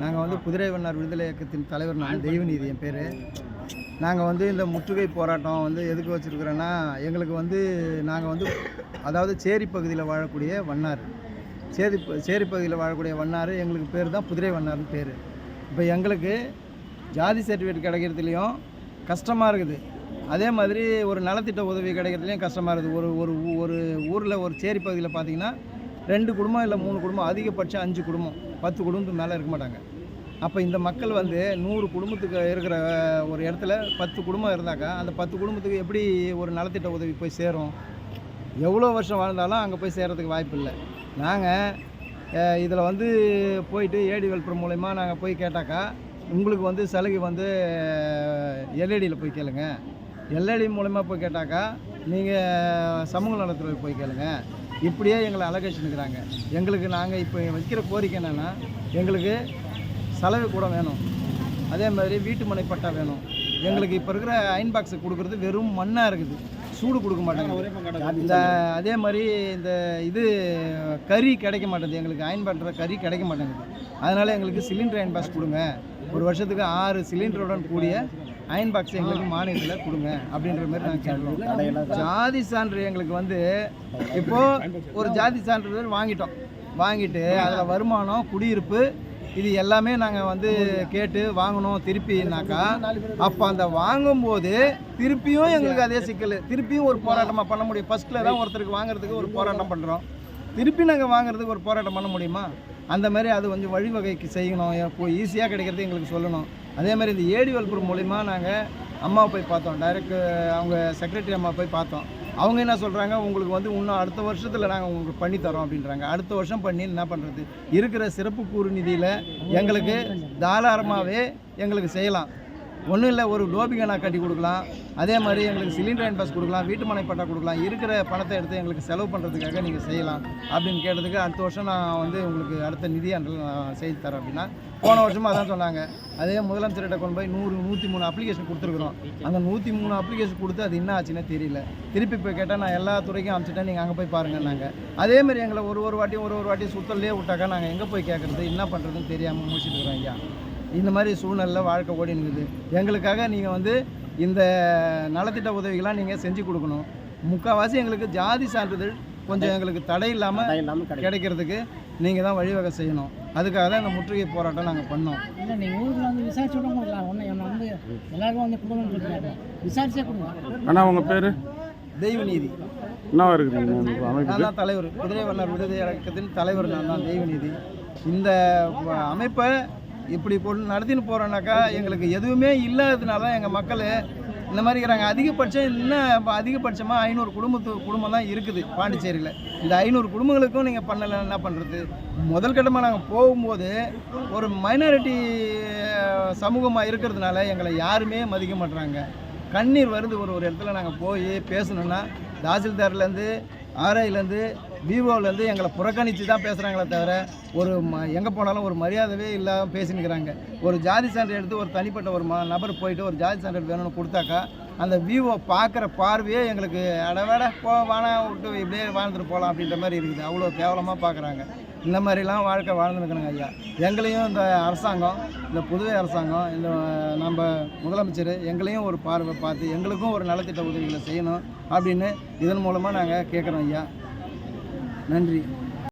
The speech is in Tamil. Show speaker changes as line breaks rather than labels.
நாங்கள் வந்து குதிரை வண்ணார் விடுதலை இயக்கத்தின் தலைவர் நான் தெய்வநீதி என் பேர். நாங்கள் வந்து இந்த முற்றுகை போராட்டம் வந்து எதுக்கு வச்சுருக்குறோன்னா எங்களுக்கு வந்து நாங்கள் வந்து அதாவது சேரி பகுதியில் வாழக்கூடிய வண்ணார் சேரி ப- சேரி பகுதியில் வாழக்கூடிய வண்ணார் எங்களுக்கு பேர் தான் குதிரை வண்ணார்னு பேர். இப்போ எங்களுக்கு ஜாதி சர்டிஃபிகேட் கிடைக்கிறதுலையும் கஷ்டமாக இருக்குது. அதே மாதிரி ஒரு நலத்திட்ட உதவி கிடைக்கிறதுலையும் கஷ்டமாக இருக்குது. ஒரு ஒரு ஒரு ஊரில் ஒரு சேரி பகுதியில் பார்த்தீங்கன்னா ரெண்டு குடும்பம் இல்லை மூணு குடும்பம் அதிகபட்சம் அஞ்சு குடும்பம் பத்து குடும்பத்துக்கு மேலே இருக்க மாட்டாங்க. அப்போ இந்த மக்கள் வந்து நூறு குடும்பத்துக்கு இருக்கிற ஒரு இடத்துல பத்து குடும்பம் இருந்தாக்கா அந்த பத்து குடும்பத்துக்கு எப்படி ஒரு நலத்திட்ட உதவி போய் சேரும்? எவ்வளோ வருஷம் வாழ்ந்தாலும் அங்கே போய் சேரத்துக்கு வாய்ப்பு இல்லை. நாங்கள் இதில் வந்து போயிட்டு ஏடி வெல்பர் மூலயமா நாங்கள் போய் கேட்டாக்கா உங்களுக்கு வந்து சலுகை வந்து எல்ஏடியில் போய் கேளுங்க. எல்ஐடி மூலயமா போய் கேட்டாக்கா நீங்கள் சமூக நலத்துறை போய் கேளுங்கள் இப்படியே எங்களை அலகேஷனுக்கிறாங்க எங்களுக்கு நாங்கள் இப்போ வைக்கிற கோரிக்கை என்னென்னா எங்களுக்கு செலவு கூட வேணும். அதே மாதிரி வீட்டு மனை பட்டா வேணும். எங்களுக்கு இப்போ இருக்கிற அயன் பாக்ஸ் கொடுக்குறது வெறும் மண்ணாக இருக்குது. சூடு கொடுக்க மாட்டாங்க. இந்த அதே மாதிரி இந்த இது கறி கிடைக்க மாட்டேங்குது. எங்களுக்கு அயன் பண்ணுற கறி கிடைக்க மாட்டேங்குது. அதனால் எங்களுக்கு சிலிண்டர் அயன் பாக்ஸ் கொடுங்க. ஒரு வருஷத்துக்கு ஆறு சிலிண்டருடன் கூடிய அயன் பாக்ஸ் எங்களுக்கு மானியத்தில் கொடுங்க அப்படின்ற மாதிரி நாங்கள் கேட்குறோம் ஜாதி சான்று எங்களுக்கு வந்து இப்போது ஒரு ஜாதி சான்றிதழ் வாங்கிட்டோம். வாங்கிட்டு அதில் வருமானம் குடியிருப்பு இது எல்லாமே நாங்கள் வந்து கேட்டு வாங்கணும் திருப்பினாக்கா அப்போ அந்த வாங்கும்போது திருப்பியும் எங்களுக்கு அதே சிக்கல். திருப்பியும் ஒரு போராட்டமாக பண்ண முடியும். ஃபஸ்ட்டில் தான் ஒருத்தருக்கு வாங்குறதுக்கு ஒரு போராட்டம் பண்ணுறோம் திருப்பி நாங்கள் வாங்குறதுக்கு ஒரு போராட்டம் பண்ண முடியுமா? அந்த மாதிரி அது கொஞ்சம் வழிவகைக்கு செய்யணும். இப்போ ஈஸியாக கிடைக்கிறது எங்களுக்கு சொல்லணும். அதே மாதிரி இந்த ஏடி வல்புரம் மூலிமா நாங்கள் அம்மாவை போய் பார்த்தோம். டைரக்ட் அவங்க செக்ரட்டரி அம்மா போய் பார்த்தோம். அவங்க என்ன சொல்கிறாங்க உங்களுக்கு வந்து இன்னும் அடுத்த வருஷத்தில் நாங்கள் உங்களுக்கு பண்ணி தரோம் அப்படின்றாங்க. அடுத்த வருஷம் பண்ணி என்ன பண்ணுறது இருக்கிற சிறப்பு கூறு நிதியில் எங்களுக்கு தாராளமாகவே எங்களுக்கு செய்யலாம். ஒன்றும் இல்லை ஒரு லோபிகனா கட்டி கொடுக்கலாம். அதே மாதிரி எங்களுக்கு சிலிண்டர் அண்ட் பஸ் கொடுக்கலாம் வீட்டு மனை பட்டா கொடுக்கலாம். இருக்கிற பணத்தை எடுத்து எங்களுக்கு செலவு பண்ணுறதுக்காக நீங்கள் செய்யலாம் அப்படின்னு கேட்டதுக்கு அடுத்த வருஷம் நான் வந்து உங்களுக்கு அடுத்த நிதி ஆண்டில் நான் செய்து தரேன் அப்படின்னா போன வருஷமும் அதான் சொன்னாங்க. அதே முதலமைச்சர்கிட்ட கொண்டு போய் நூறு நூற்றி மூணு அப்ளிகேஷன் கொடுத்துருக்குறோம். அந்த நூற்றி மூணு அப்ளிகேஷன் கொடுத்து அது என்ன ஆச்சுன்னே தெரியல. திருப்பி போய் கேட்டால் நான் எல்லா துறைக்கும் அமைச்சிட்டேன் நீங்கள் அங்கே போய் பாருங்கன்னாங்க. அதே மாதிரி எங்களை ஒரு ஒரு வாட்டியும் ஒரு ஒரு வாட்டியும் சுத்தல்லே விட்டாக்கா நாங்கள் எங்கே போய் கேட்குறது என்ன பண்ணுறதுன்னு தெரியாமல் முடிச்சுட்டு இருக்கிறோம் ஐயா. இந்த மாதிரி சூழ்நிலையில் வாழ்க்கை ஓடி நிற்குது எங்களுக்காக நீங்கள் வந்து இந்த நலத்திட்ட உதவிகள்லாம் நீங்கள் செஞ்சு கொடுக்கணும். முக்கால்வாசி எங்களுக்கு ஜாதி சான்றிதழ் கொஞ்சம் எங்களுக்கு தடை இல்லாமல் கிடைக்கிறதுக்கு நீங்கள் தான் வழிவகை செய்யணும். அதுக்காக தான் இந்த முற்றுகை போராட்டம் நாங்கள் பண்ணோம்.
இல்லை நீங்கள் ஊரில் வந்து விசாரிச்சு விட கொடுக்கலாம் ஒன்று என்னை வந்து எல்லாருக்கும் வந்து கொடுக்கணும்னு இருக்காங்க விசாரிச்சே கொடுங்க.
அண்ணா உங்கள் பேர்?
தெய்வ நீதி
என்னவா இருக்குதுங்க
நான் தான் தலைவர். குதிரை வண்ணர் விடுதலை இயக்கத்தின் தலைவர் நான் தான் தெய்வநீதி. இந்த அமைப்பை இப்படி பொருள் நடத்தின்னு போகிறோன்னாக்கா எங்களுக்கு எதுவுமே இல்லாததுனால தான் எங்கள் மக்கள் இந்த மாதிரி இருக்கிறாங்க. அதிகபட்சம் இன்னும் இப்போ அதிகபட்சமாக ஐநூறு குடும்பத்து குடும்பம் தான் இருக்குது பாண்டிச்சேரியில். இந்த ஐநூறு குடும்பங்களுக்கும் நீங்கள் பண்ணலை என்ன பண்ணுறது முதல் கட்டமாக நாங்கள் போகும்போது ஒரு மைனாரிட்டி சமூகமாக இருக்கிறதுனால எங்களை யாருமே மதிக்க மாட்டுறாங்க கண்ணீர் வருது ஒரு ஒரு இடத்துல நாங்கள் போய் பேசணுன்னா தாசில்தார்லேருந்து ஆர்ஐலேருந்து விவோலேருந்து எங்களை புறக்கணித்து தான் பேசுகிறாங்களே தவிர ஒரு ம எங்கே போனாலும் ஒரு மரியாதையே இல்லாமல் பேசினுக்கிறாங்க. ஒரு ஜாதி சான்று எடுத்து ஒரு தனிப்பட்ட ஒரு ம நபர் போயிட்டு ஒரு ஜாதி சான்று வேணும்னு கொடுத்தாக்கா அந்த விவோ பார்க்குற பார்வையே எங்களுக்கு அடவேட போ வானா விட்டு இப்படியே வாழ்ந்துட்டு போகலாம் அப்படின்ற மாதிரி இருக்குது. அவ்வளோ கேவலமாக பார்க்குறாங்க. இந்த மாதிரிலாம் வாழ்க்கை வாழ்ந்துருக்கணுங்க ஐயா. எங்களையும் இந்த அரசாங்கம் இந்த புதுவை அரசாங்கம் இந்த நம்ம முதலமைச்சர் எங்களையும் ஒரு பார்வை பார்த்து எங்களுக்கும் ஒரு நலத்திட்ட உதவிகளை செய்யணும் அப்படின்னு இதன் மூலமாக நாங்கள் கேட்குறோம் ஐயா. நன்றி.